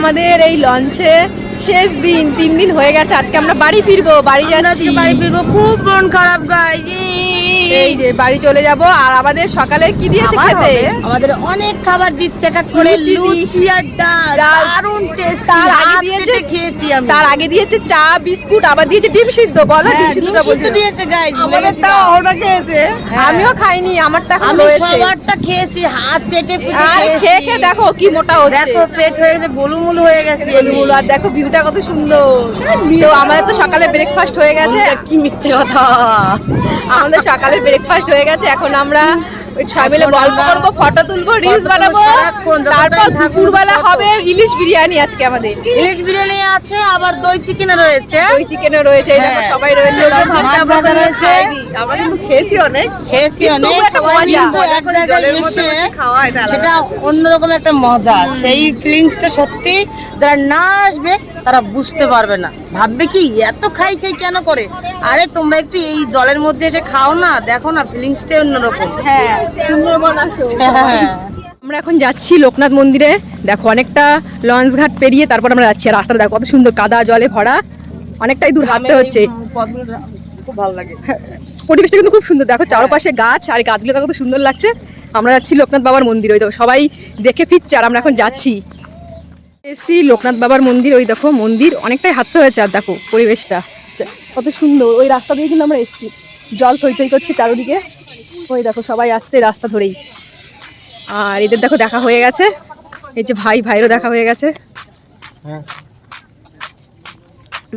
আমাদের এই লঞ্চে শেষ দিন তিন দিন হয়ে গেছে আজকে আমরা বাড়ি ফিরবো বাড়ি যাচ্ছি। বাড়ি ফিরবো। খুব মন খারাপ গাই এই যে বাড়ি চলে যাব আর আমাদের সকালে কি দিয়েছে খেতে? আমাদের অনেক খাবার দিচ্ছে এক এক করে লুচি আর ডাল। দারুণ টেস্ট তার আগে দিয়েছে খেয়েছি আমি। তার আগে দিয়েছে চা বিস্কুট আবার দিয়েছে ডিম সিদ্ধ। বলো ডিম হ্যাঁ, ডিম সিদ্ধটা সিদ্ধ বলছি দিয়েছে গাইস ওটা খেয়েছে। আমিও খাইনি আমারটা এখন আমি সবারটা খেয়েছি হাত চেটে পুটে খেয়েছি। খেয়ে খেয়ে দেখো কি মোটা হচ্ছে। দেখো পেট হয়ে গেছে গোলুমুলু হয়ে গেছে। গোলমোল আর দেখো ভিউটা কত সুন্দর। তো আমাদের তো সকালে ব্রেকফাস্ট হয়ে গেছে। কি মিথ্যে কথা? আমাদের সকালের ব্রেকফাস্ট হয়ে গেছে এখন আমরা সবাই মিলে গল্প করব ফটো তুলবো রিলস বানাবো তারপর দুপুরবেলা হবে ইলিশ বিরিয়ানি আজকে আমাদের। ইলিশ বিরিয়ানি আছে আবার দই চিকেন রয়েছে। দই চিকেনও রয়েছে হ্যাঁ। সবাই রয়েছে। আমরা কিন্তু খেয়েছি অনেক খেয়েছি অনেক কিন্তু এক জায়গায় এসে সেটা অন্যরকম একটা মজা। সেই ফিলিংসটা সত্যি যারা না আসবে তারা বুঝতে পারবে না। ভাববে কি এত খাই খাই কেন করে? আরে তোমরা একটু এই জলের মধ্যে এসে খাও না দেখো না ফিলিংসটাই অন্যরকম। হ্যাঁ হ্যাঁ। আমরা এখন যাচ্ছি লোকনাথ মন্দিরে। দেখো অনেকটা লঞ্চ ঘাট পেরিয়ে তারপর আমরা যাচ্ছি। আর রাস্তাটা দেখো কত সুন্দর কাদা জলে ভরা। অনেকটাই দূর হাঁটতে হচ্ছে। খুব ভালো লাগে। পরিবেশটা কিন্তু খুব সুন্দর। দেখো চারপাশে গাছ আর গাছগুলো কত সুন্দর লাগছে। আমরা যাচ্ছি লোকনাথ বাবার মন্দির। ওই দেখো সবাই দেখে ফিরছে আর আমরা এখন যাচ্ছি। এসছি লোকনাথ বাবার মন্দির ওই দেখো মন্দির অনেকটাই হাঁটতে হয়েছে আর দেখো পরিবেশটা। কত সুন্দর ওই রাস্তা দিয়ে কিন্তু আমরা এসছি। জল থই থই করছে চারোদিকে। ওই দেখো সবাই আসছে রাস্তা ধরেই। আর এদের দেখো দেখা হয়ে গেছে। এই যে ভাই ভাইরও দেখা হয়ে গেছে।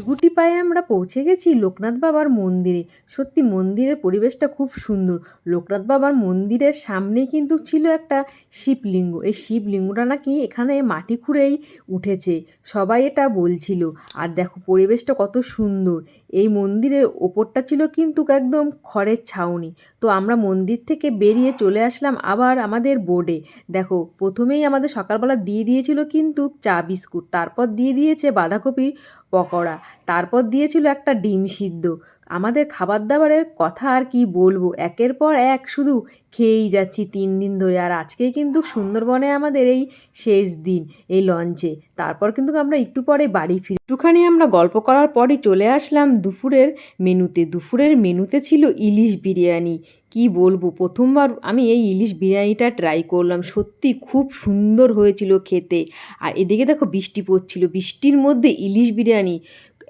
গুটি পায়ে আমরা পৌঁছে গেছি লোকনাথ বাবার মন্দিরে। সত্যি মন্দিরের পরিবেশটা খুব সুন্দর। লোকনাথ বাবার মন্দিরের সামনেই কিন্তু ছিল একটা শিবলিঙ্গ। এই শিবলিঙ্গটা নাকি এখানে মাটি খুঁড়েই উঠেছে। সবাই এটা বলছিল। আর দেখো পরিবেশটা কত সুন্দর। এই মন্দিরের ওপরটা ছিল কিন্তু একদম খড়ের ছাউনি। তো আমরা মন্দির থেকে বেরিয়ে চলে আসলাম আবার আমাদের বোর্ডে দেখো প্রথমেই আমাদের সকালবেলা দিয়ে দিয়েছিল কিন্তু চা বিস্কুট। তারপর দিয়ে দিয়েছে বাঁধাকপির পকোড়া। তারপর দিয়েছিল একটা ডিম সিদ্ধ। আমাদের খাবার দাবারের কথা আর কি বলব? একের পর এক শুধু খেয়েই যাচ্ছি তিন দিন ধরে। আর আজকেই কিন্তু সুন্দরবনে আমাদের এই শেষ দিন, এই লঞ্চে তারপর কিন্তু আমরা একটু পরে বাড়ি ফিরি। একটুখানি আমরা গল্প করার পরই চলে আসলাম দুপুরের মেনুতে। দুপুরের মেনুতে ছিল ইলিশ বিরিয়ানি। কি বলব? প্রথমবার আমি এই ইলিশ বিরিয়ানিটা ট্রাই করলাম। সত্যি খুব সুন্দর হয়েছিল খেতে। আর এদিকে দেখো বৃষ্টি পড়ছিল। বৃষ্টির মধ্যে ইলিশ বিরিয়ানি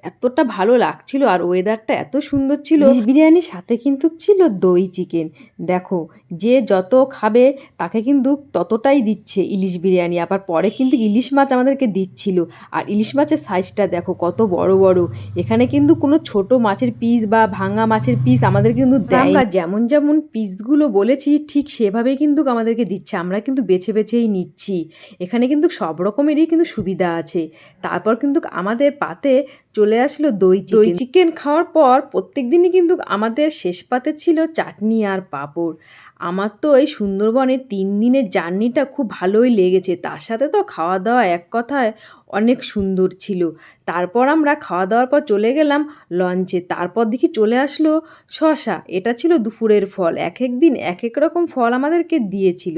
এতটা ভালো লাগছিল আর ওয়েদারটা এত সুন্দর ছিল। বিরিয়ানির সাথে কিন্তু ছিল দই চিকেন দেখো যে যত খাবে তাকে কিন্তু ততটাই দিচ্ছে ইলিশ বিরিয়ানি। আবার পরে কিন্তু ইলিশ মাছ আমাদেরকে দিচ্ছিল। আর ইলিশ মাছের সাইজটা দেখো কত বড় বড়। এখানে কিন্তু কোনো ছোট মাছের পিস বা ভাঙা মাছের পিস আমাদের কিন্তু দেয় আমরা যেমন যেমন পিসগুলো বলেছি ঠিক সেভাবেই কিন্তু আমাদেরকে দিচ্ছে। আমরা কিন্তু বেছে বেছেই নিচ্ছি। এখানে কিন্তু সব রকমেরই কিন্তু সুবিধা আছে। তারপর কিন্তু আমাদের পাতে চলে আসলো দই দই চিকেন। খাওয়ার পর প্রত্যেক দিনই কিন্তু আমাদের শেষ পাতে ছিল চাটনি আর পাঁপড়। আমার তো এই সুন্দরবনে তিন দিনের জার্নিটা খুব ভালোই লেগেছে। তার সাথে তো খাওয়া দাওয়া এক কথায় অনেক সুন্দর ছিল। তারপর আমরা খাওয়া দাওয়ার পর চলে গেলাম লঞ্চে। তারপর দেখি চলে আসলো শশা এটা ছিল দুপুরের ফল। এক এক দিন এক এক রকম ফল আমাদেরকে দিয়েছিল।